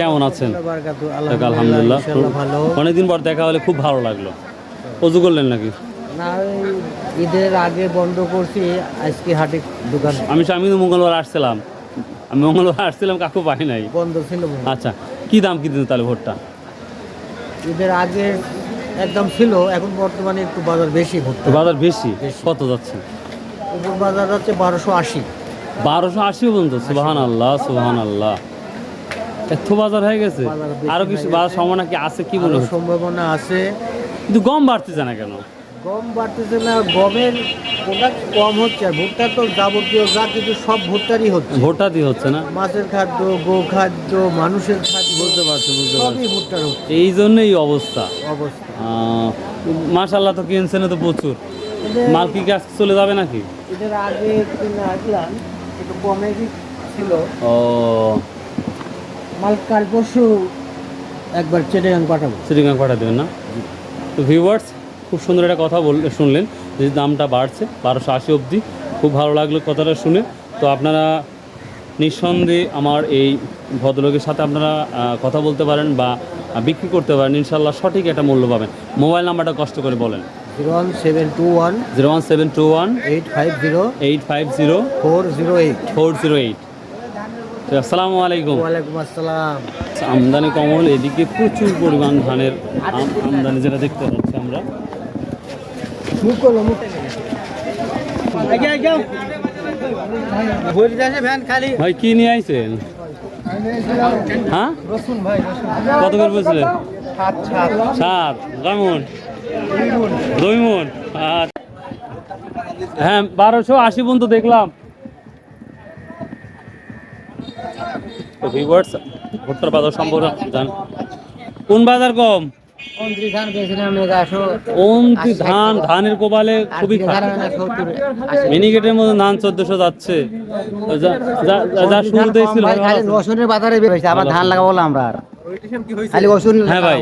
কেমন আছেন? আলহামদুলিল্লাহ অনেকদিন পর দেখা হলে খুব ভালো লাগল। অজু করলেন নাকি? ঈদের আগে বন্ধ করছি আজকে হাটে দোকান। আমি আমি তো মঙ্গলবার আসছিলাম। আমি মঙ্গলবার আসছিলাম কাকু পাই নাই। বন্ধ ছিল আচ্ছা কি দাম কি দিন তাহলে ভোটটা? ঈদের আগে একদম ছিল এখন বর্তমানে একটু বাজার বেশি ভুট্টা। তো বাজার বেশি। কত যাচ্ছে? বাজার হচ্ছে বারোশো আশি। বারোশো আশি পর্যন্ত? সুবাহান আল্লাহ সুবাহান আল্লাহ এত বাজার হয়ে গেছে। আরও কিছু বাজার সম্ভাবনা কি আছে কি হচ্ছে? সম্ভাবনা আছে। কিন্তু গম বাড়তেছে না কেন? গম বাড়তেছে না গমের প্রোডাক্ট কম হচ্ছে। আর ভুট্টা তো যাবতীয় যা কিছু সব ভুট্টারই হচ্ছে। ভোটটা দিয়ে হচ্ছে না? মাছের খাদ্য গো খাদ্য মানুষের খাদ্য বুঝতে পারছি বুঝতে পারছি। ভুট্টার হচ্ছে। এই জন্যই অবস্থা। অবস্থা। মাশাল্লাহ তো কিনছেন তো প্রচুর। মাল কি কাজ চলে যাবে নাকি? এদের আগে কিনে আসলাম একটু কমে ছিল। ও মাল কাল পরশু একবার চেটেগান পাঠাবো। সিটিগাং পাঠা দেবেন না? তো ভিউয়ার্স খুব সুন্দর একটা কথা বল শুনলেন যে দামটা বাড়ছে বারোশো আশি অবধি। খুব ভালো লাগল কথাটা শুনে। তো আপনারা নিঃসন্দেহে আমার এই ভদ্রলোকের সাথে আপনারা কথা বলতে পারেন বা বিক্রি করতে পারেন ইনশাল্লাহ সঠিক একটা মূল্য পাবেন। মোবাইল নাম্বারটা কষ্ট করে বলেন। Zero one seven two one zero one seven two one eight five zero eight five zero four zero eight. Four zero eight. আসসালামু আলাইকুম। ওয়ালাইকুম আসসালাম। আমদানি কমল এদিকে প্রচুর পরিমাণ ধানের আমদানি যেটা দেখতে পাচ্ছি আমরা। ভাই কি নিয়ে আইছেন? হ্যাঁ? কত করে বলছিলেন? সাত কেমন দুই মন আচ্ছা। হ্যাঁ বারোশো আশি পর্যন্ত দেখলাম। তো ভিউয়ার্স ভুট্টার বাজার সম্পর্কে জান কোন বাজার কম ধান অন্তি ধান? ধানের কোবালে খুবই মিনিকেটের মধ্যে ধান চোদ্দশো যাচ্ছে। যা- ছিল রসুনের বাজারে আবার ধান লাগাবো আমরা আর। হ্যাঁ ভাই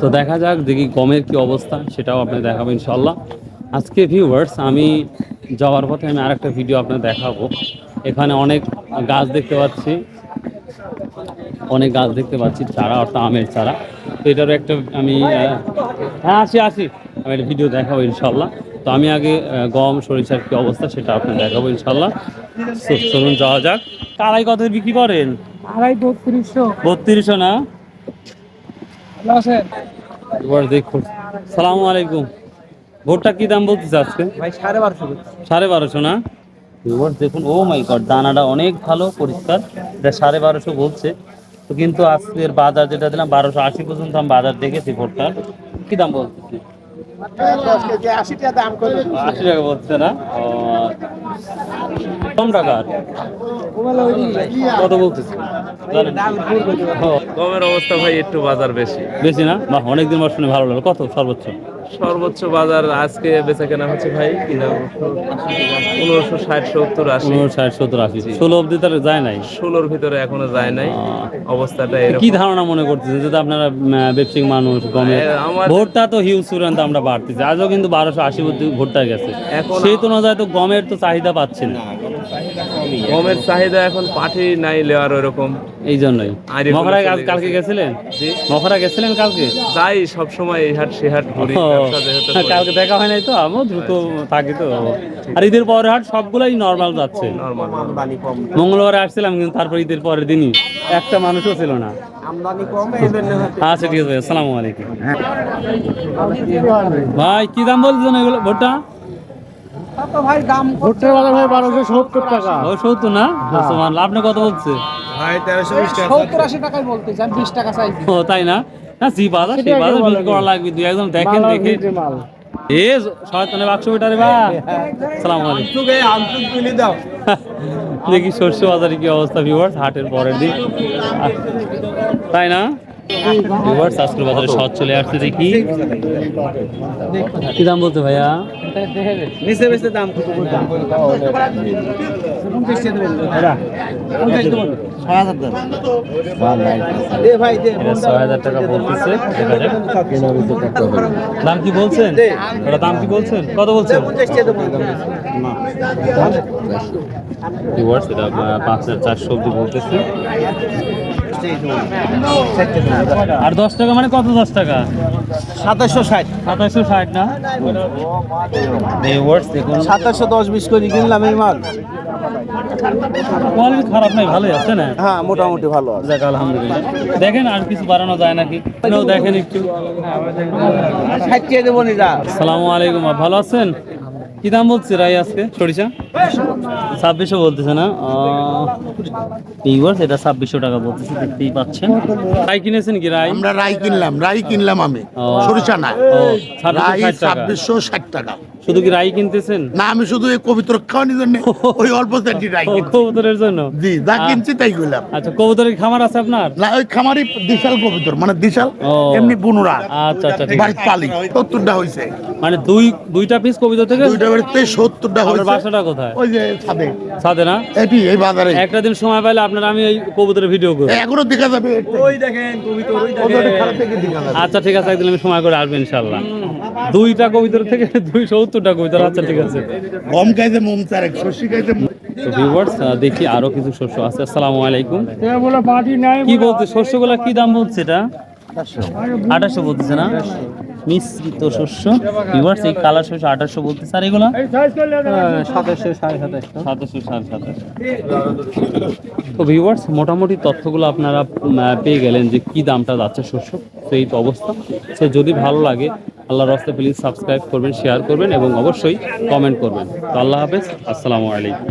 তো দেখা যাক দেখি গমের কি অবস্থা সেটাও আপনি দেখাবো ইনশাল্লাহ আজকে ভিউয়ার্স আমি যাওয়ার পথে আমি আরেকটা ভিডিও আপনার দেখাবো। এখানে অনেক গাছ দেখতে পাচ্ছি। অনেক গাছ দেখতে পাচ্ছি চারা অর্থাৎ আমের চারা। তো এটারও একটা আমি হ্যাঁ আসি আসি। আমি একটা ভিডিও দেখাবো ইনশাল্লাহ। তো আমি আগে গম সরিষার কী অবস্থা সেটা আপনি দেখাবো ইনশাল্লাহ। চলুন যাওয়া যাক। কালাই কত বিক্রি করেন? আড়াই বত্রিশশো। বত্রিশশো না? এবার দেখুন। সালামু আলাইকুম। ভোটটা কি দাম বলতেছে আজকে? ভাই সাড়ে বারোশো সাড়ে বারোশো না? এবার দেখুন ও মাই গড দানাটা অনেক ভালো পরিষ্কার। এটা সাড়ে বারোশো বলছে। তো কিন্তু আজকের বাজার যেটা দিলাম বারোশো আশি পর্যন্ত আমি বাজার দেখেছি ভোটটার কি দাম বলতেছি? আশি টাকা আশি টাকা বলছে না? ও, কম টাকার কত বলতেছে? কি? গমের অবস্থা ভাই একটু বাজার বেশি। বেশি না? অনেকদিন পর শুনে ভালো লাগল। কত সর্বোচ্চ? সর্বোচ্চ বাজার আজকে বেচা কেনা হচ্ছে ভাই পনেরোশো ষাট সত্তর আশি। পনেরো ষাট সত্তর আশি। ষোলো অব্দি তাহলে যায় নাই? ষোলোর ভিতরে এখনও যায় নাই। অবস্থাটা কি ধারণা মনে করতেছে? যদি আপনারা ব্যবসায়িক মানুষ গমে ভোটটা তো হিউজ চূড়ান্ত আমরা বাড়তেছি। আজও কিন্তু বারোশো আশি অব্দি ভোটটা গেছে। সেই তুলনায় তো গমের তো চাহিদা পাচ্ছি না গমের চাহিদা এখন পাঠি নাই লেওয়ার ওরকম। এই জন্যই কালকে গেছিলেন? মখরা গেছিলেন কালকে? যাই সবসময় এই হাট সে হাট ঘুরি। কালকে দেখা হয় নাই তো আমিও দ্রুত থাকি তো। আর ঈদের পরের হাট সবগুলাই নর্মাল যাচ্ছে। নরমাল মঙ্গলবারে আসছিলাম কিন্তু তারপর ঈদের পরের দিনই একটা মানুষও ছিল না। আচ্ছা ঠিক আছে ভাই আসসালামু আলাইকুম। ভাই কি দাম বলছেন এগুলো ভোটটা? ভুট্টার বাজার ভাই বারোশো সত্তর টাকা। ও সত্তর না? মুসলমান আপনি কত বলছে? ভাই তেরোশো বিশ টাকা সত্তর আশি টাকায় বলতে চান বিশ টাকা চাই ও তাই না? না জি বাজার সেই বাজার বিক্রি করা লাগবে দুই একজন দেখেন দেখে এ শয়তানের বাক্স বেটারে বা সালাম আলাইকুম। আন্তরিক তুলি দাও। দেখি শস্য বাজারে কি অবস্থা ভিউয়ার্স হাটের পরের দিন। তাই না? ভিউয়ার্স আজকের বাজারে সৎ চলে আসছে দেখি। কি দাম বলতে ভাইয়া? নিচে বেশি দাম কত দাম। দাম। কি বলছেন? ওটা দাম কি বলছেন? কত বলছেন? পাঁচ হাজার চারশো অব্দি বলতেছে। আর দশ টাকা মানে কত দশ টাকা? সাতাশশো ষাট। সাতাশশো ষাট না? সাতাশশো দশ বিশ করে কিনলাম এই মাল। কোয়ালিটি খারাপ নাই ভালোই আছে না? হ্যাঁ মোটামুটি ভালো আছে। যাক আলহামদুলিল্লাহ। দেখেন আর কিছু বাড়ানো যায় নাকি? দেখেন একটু। ষাট দেবো আসসালামু আলাইকুম ভালো আছেন? কি দাম বলছে রাই আজকে? সরিষা? ছাব্বিশশো বলতেছে না। ভিউয়ার্স এটা ছাব্বিশশো টাকা বলতেছে দেখতেই পাচ্ছেন। রাই কিনেছেন কি রাই আমরা রাই কিনলাম রাই কিনলাম আমি। সরিষা না ও রাই ছাব্বিশশো ষাট টাকা। শুধু কি রাই কিনতেছেন? না আমি শুধু এই কবিতর খাওয়ানোর জন্য ওই অল্প চারটি রাই কবুতরের জন্য? জি যা কিনছি তাই করলাম আচ্ছা কবুতরের খামার আছে আপনার? না ওই খামারি দিশাল কবিতর মানে দিশাল এমনি বুনুরা। আচ্ছা আচ্ছা ঠিক আছে। বাড়ির পালি সত্তরটা হয়েছে মানে দুই দুইটা পিস কবিতা থেকে? দুইটা বাড়িতে সত্তরটা আপনার হয়েছে বাসাটা কোথায়? ওই যে ছাদে। সাথে না? এটি এই বাজারে। একটা দিন সময় পাইলে আপনার আমি এই কবুতরের ভিডিও করব। এখনও দেখা যাবে। ওই দেখেন খারাপ থেকে দেখা যাবে। আচ্ছা ঠিক আছে একদিন আমি সময় করে আসব ইনশাল্লাহ দুইটা কবিতর থেকে দুই সত্তরটা কবিতর আচ্ছা ঠিক আছে। গম খাইছে মোম চারেক শস্য খাইছে তো ভিউয়ার্স দেখি আরও কিছু শস্য আছে। আসসালামু আলাইকুম। কি বলতে শস্যগুলা কি দাম বলছে এটা? আঠাশশো বলতেছে না? মিশ্রিত শস্য। ভিউয়ার্স এই কালার শস্য আঠাশশো বলতেছে। আর এগুলা? সাতাশশো সাড়ে সাতাশশো সাতাশশো সাড়ে সাতাশশো তো ভিউয়ার্স মোটামুটি তথ্যগুলো আপনারা পেয়ে গেলেন যে কি দামটা যাচ্ছে শস্য সেই তো অবস্থা। সে যদি ভালো লাগে আল্লাহর রাস্তায় প্লিজ সাবস্ক্রাইব করবেন শেয়ার করবেন এবং অবশ্যই কমেন্ট করবেন। তো আল্লাহ হাফেজ, আসসালামু আলাইকুম।